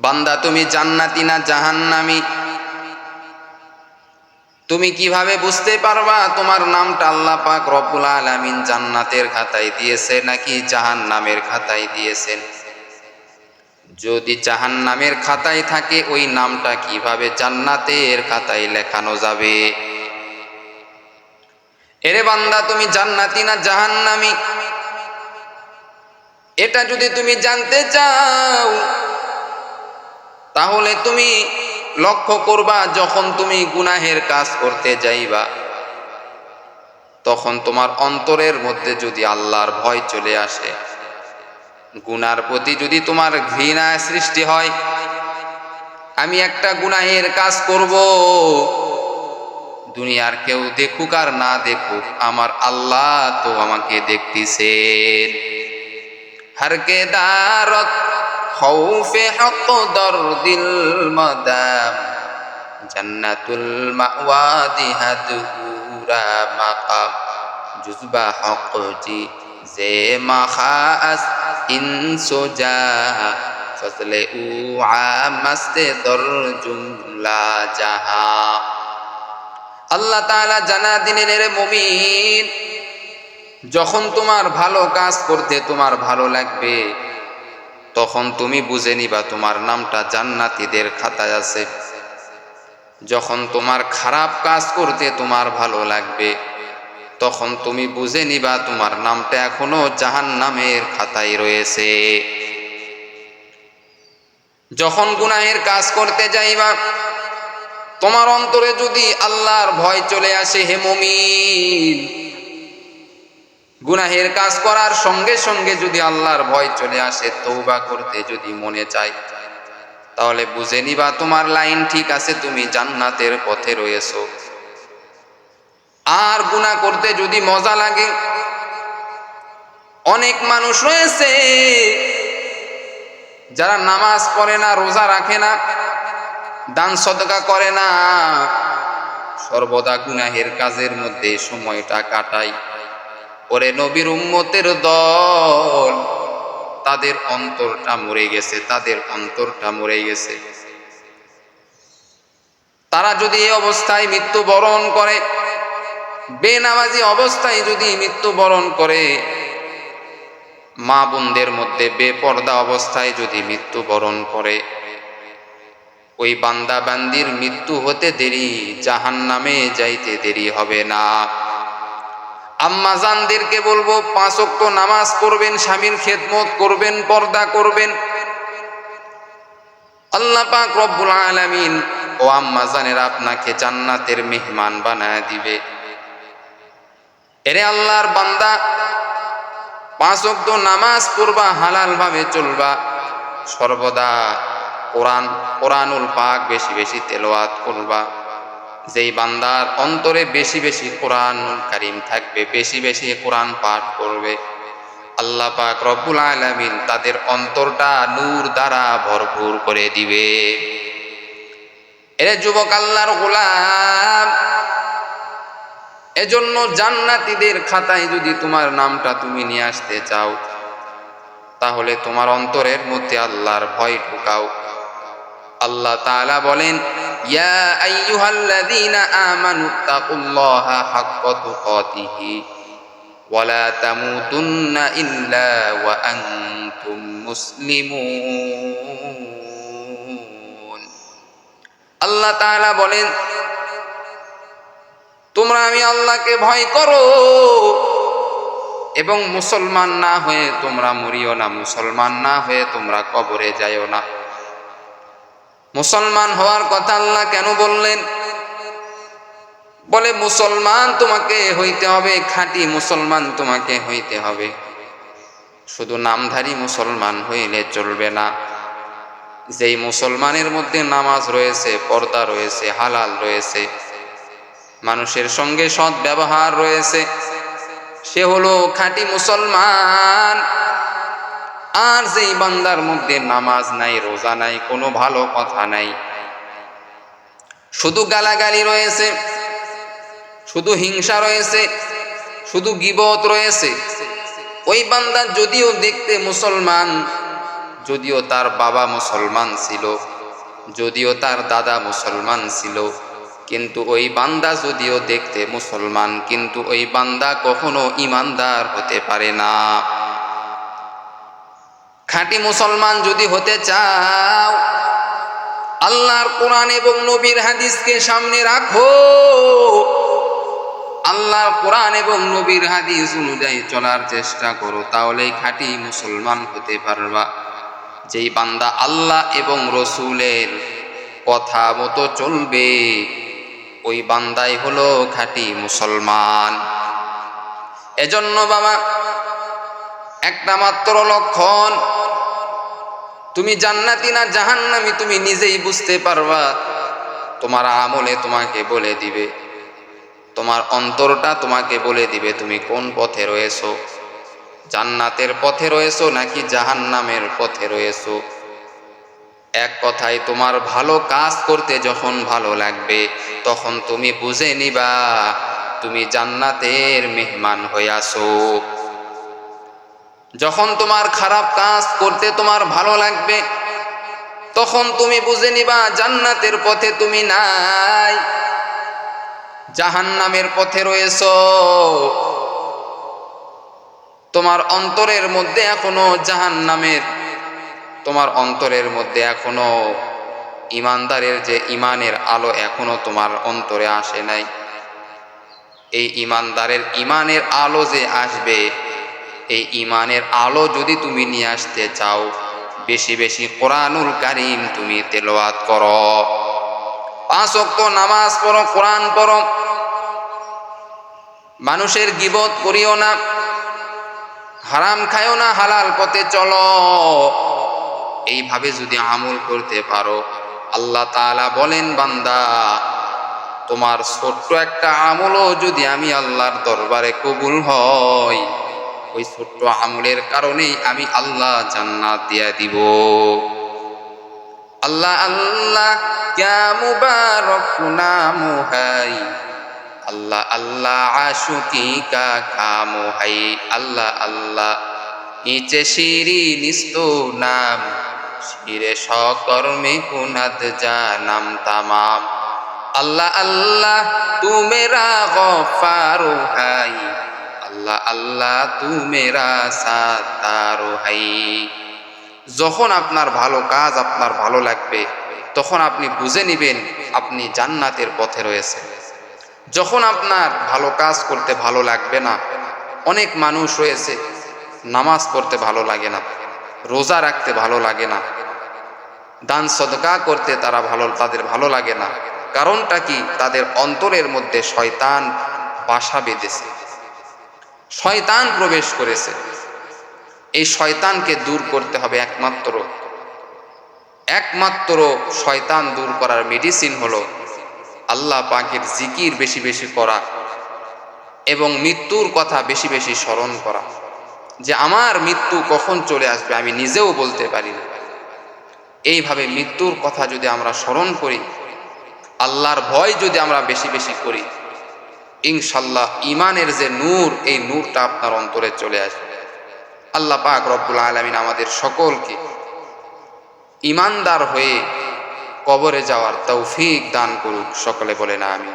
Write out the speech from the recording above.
বান্দা, তুমি জান্নাতি না জাহান্নামি? তুমি কীভাবে বুঝতে পারবা তোমার নামটা আল্লাহ পাক রব্বুল আলামিন জান্নাতের খাতায় দিয়েছে নাকি জাহান্নামের খাতায় দিয়েছেন? যদি জাহান্নামের খাতায় থাকে, ওই নামটা কীভাবে জান্নাতের খাতায় লেখানো যাবে? এরে বান্দা, তুমি জান্নাতি না জাহান্নামি? এটা যদি তুমি জানতে চাও তাহলে তুমি লক্ষ্য করবা, যখন তুমি গুনাহের কাজ করতে যাইবা, তখন তোমার অন্তরের মধ্যে যদি আল্লাহর ভয় চলে আসে, গুনার প্রতি যদি তোমার ঘৃণা সৃষ্টি হয়, আমি একটা গুনাহের কাজ করব। দুনিয়ার কেউ দেখুক আর না দেখুক, আমার আল্লাহ তো আমাকে দেখতেছেন। হরকে দারত খৌফে হক দরদিল মদাম জান্নাতুল মাওয়াদি হাদুরা মাকাম জুজবা হক জি যে মাখাস ইনসোজা ফজলে উ আমাস্তে দর জুমলা জাহা আল্লাহ তাআলা জানা দিনের রে মুমিন যখন তোমার ভালো কাজ করতে তোমার ভালো লাগবে তখন তুমি বুঝে নিবা তোমার নামটা জান্নাতীদের খাতায় আছে। যখন তোমার খারাপ কাজ করতে তোমার ভালো লাগবে, তখন তুমি বুঝে নিবা তোমার নামটা এখনও জাহান নামের খাতায় রয়েছে। যখন গুনাহের কাজ করতে যাইবা, তোমার অন্তরে যদি আল্লাহর ভয় চলে আসে, হে মুমিন গুনাহের কাজ করার সঙ্গে সঙ্গে যদি আল্লাহর ভয় চলে আসে তৌবা করতে যদি মনে চায়, তাহলে বুঝে নিবা তোমার লাইন ঠিক আছে, তুমি জান্নাতের পথে রয়েছো। আর গুনাহ করতে যদি মজা লাগে, অনেক মানুষ রয়েছে যারা নামাজ পড়ে না, রোজা রাখে না, দান সদকা করে না। সর্বদা গুনাহের কাজের মধ্যে সময়টা কাটায়। ওরে নবীর উম্মতের দল। তাদের অন্তরটা মরে গেছে, তাদের অন্তরটা মরে গেছে। তারা যদি এই অবস্থায় মৃত্যুবরণ করে, বেনামাজি অবস্থায় যদি মৃত্যুবরণ করে, মা বোনদের মধ্যে বেপর্দা অবস্থায় যদি মৃত্যুবরণ করে, ওই বান্দা বান্দির মৃত্যু হতে দেরি জাহান নামে যাইতে দেরি হবে না। আম্মা জানদেরকে বলব, পাঁচ অক্ট নামাজ পড়বেন, স্বামীর খেদমত করবেন, পর্দা করবেন। আল্লাহ পাক রব্বুল আলামিন ও আম্মা জানের আপনাকে জান্নাতের মেহমান বানায় দিবে। এরে আল্লাহর বান্দা, পাঁচ অক্ট নামাজ পড়বা হালাল ভাবে চলবা। সর্বদা কোরআন, কোরআনুল পাক বেশি বেশি তেলাওয়াত করবা। যেই বান্দার অন্তরে বেশি বেশি কোরআন কারিম থাকবে, বেশি বেশি কোরআন পাঠ করবে, আল্লাহ পাক রব্বুল আলামিন তাদের অন্তরটা নূর দ্বারা ভরপুর করে দিবে। এরে যুবক আল্লাহর গোলাম, এজন্য জান্নাতীদের খাতায় যদি তোমার নামটা তুমি নিয়ে আসতে চাও, তাহলে তোমার অন্তরের মধ্যে আল্লাহর ভয় ঢুকাও। আল্লাহ তাআলা বলেন ইয়া আইয়ুহাল্লাযীনা আমানু তাকুল্লাহা হাক্কা তুকাতিহি ওয়ালা তামুতুন্না ইল্লা ওয়া আনতুম মুসলিমুন। আল্লাহ তাআলা বলেন, তোমরা আমি আল্লাহকে ভয় করো এবং মুসলমান না হয়ে তোমরা মরিও না, মুসলমান না হয়ে তোমরা কবরে যাইও না। মুসলমান হওয়ার কথা আল্লাহ কেন বললেন? বলে, মুসলমান তোমাকে হইতে হবে, খাঁটি মুসলমান তোমাকে হইতে হবে। শুধু নামধারী মুসলমান হইলে চলবে না। যেই মুসলমানের মধ্যে নামাজ রয়েছে, পর্দা রয়েছে, হালাল রয়েছে, মানুষের সঙ্গে সৎ ব্যবহার রয়েছে, সে হলো খাঁটি মুসলমান। আর যেই বান্দার মধ্যে নামাজ নাই, রোজা নাই, কোনো ভালো কথা নাই। শুধু গালাগালি রয়েছে, শুধু হিংসা রয়েছে, শুধু গিবত রয়েছে। ওই বান্দা যদিও দেখতে মুসলমান, যদিও তার বাবা মুসলমান ছিল, যদিও তার দাদা মুসলমান ছিল, কিন্তু ওই বান্দা যদিও দেখতে মুসলমান, কিন্তু ওই বান্দা কখনো ইমানদার হতে পারে না। খাঁটি মুসলমান যদি হতে চাও, আল্লাহর কোরআন এবং নবীর হাদিসকে সামনে রাখো। আল্লাহর কোরআন এবং নবীর হাদিস অনুযায়ী চলার চেষ্টা করো, তাহলেই খাঁটি মুসলমান হতে পারবা। যেই বান্দা আল্লাহ এবং রসুলের কথা মতো চলবে, ওই বান্দাই হলো খাঁটি মুসলমান। এজন্য বাবা একটা মাত্র লক্ষণ। তুমি জান্নাতি না জাহান্নামি, তুমি নিজেই বুঝতে পারবা। তোমার আমলে তোমাকে বলে দিবে। তোমার অন্তরটা তোমাকে বলে দিবে তুমি কোন পথে রয়েছো। জান্নাতের পথে রয়েছো নাকি জাহান্নামের পথে রয়েছো? এক কথায়, তোমার ভালো কাজ করতে যখন ভালো লাগবে, তখন তুমি বুঝে নিবা, তুমি জান্নাতের মেহমান হয়ে আসো যখন তোমার খারাপ কাজ করতে তোমার ভালো লাগবে, তখন তুমি বুঝে নিবা জান্নাতের পথে তুমি নাই। জাহান্নামের পথে রয়েছ। তোমার অন্তরের মধ্যে এখনও জাহান্নামের, তোমার অন্তরের মধ্যে এখনও ইমানদারের যে ইমানের আলো এখনও তোমার অন্তরে আসে নাই। এই ইমানদারের ইমানের আলো যে আসবে এই ইমানের আলো যদি তুমি নিয়ে আসতে চাও, বেশি বেশি কোরআনুল কারিম তুমি তেলোয়াত করো। পাঁচ অক্ত নামাজ পড়ো, কোরআন পড়ো। মানুষের গিবত করিও না, হারাম খায়ও না, হালাল পথে চলো। এইভাবে যদি আমল করতে পারো, আল্লাহ তাআলা বলেন, বান্দা, তোমার ছোট্ট একটা আমলও যদি আমি আল্লাহর দরবারে কবুল হয় ওই ছোট্ট আমলের কারণেই আমি আল্লাহ জান্নাত দিয়া দিব। আল্লাহ আল্লাহ ক্যা মুবারক হাই। আল্লাহ আল্লাহ আশুকি কা খামু হাই। আল্লাহ আল্লাহ, নিচে শিরি নিস্ত নাম। শিরে সকর্মে কুনাদ জানাম তামাম। আল্লাহ আল্লাহ, তুমেরা গফারু হাই। আল্লাহ আল্লাহ তু মেরা সাতারু হাই। যখন আপনার ভালো কাজ আপনার ভালো লাগবে, তখন আপনি বুঝে নেবেন আপনি জান্নাতের পথে রয়েছেন। যখন আপনার ভালো কাজ করতে ভালো লাগবে না, অনেক মানুষ রয়েছে, নামাজ পড়তে ভালো লাগে না, রোজা রাখতে ভালো লাগে না, দান সদকা করতে তারা ভালো, তাদের ভালো লাগে না। কারণটা কি? তাদের অন্তরের মধ্যে শয়তান বাসা বেঁধেছে। শয়তান প্রবেশ করেছে। এই শয়তানকে দূর করতে হবে একমাত্র। একমাত্র শয়তান দূর করার মেডিসিন হলো আল্লাহ পাকের জিকির বেশি বেশি করা এবং মৃত্যুর কথা বেশি বেশি স্মরণ করা। যে আমার মৃত্যু কখন চলে আসবে আমি নিজেও বলতে পারি না। এইভাবে মৃত্যুর কথা যদি আমরা স্মরণ করি, আল্লাহর ভয় যদি আমরা বেশি বেশি করি ইনশাল্লাহ ইমানের যে নূর, এই নূরটা আপনার অন্তরে চলে আসবে। আল্লাহ পাক রব্বুল আলমিন আমাদের সকলকে ইমানদার হয়ে কবরে যাওয়ার তৌফিক দান করুক, সকলে বলে না আমি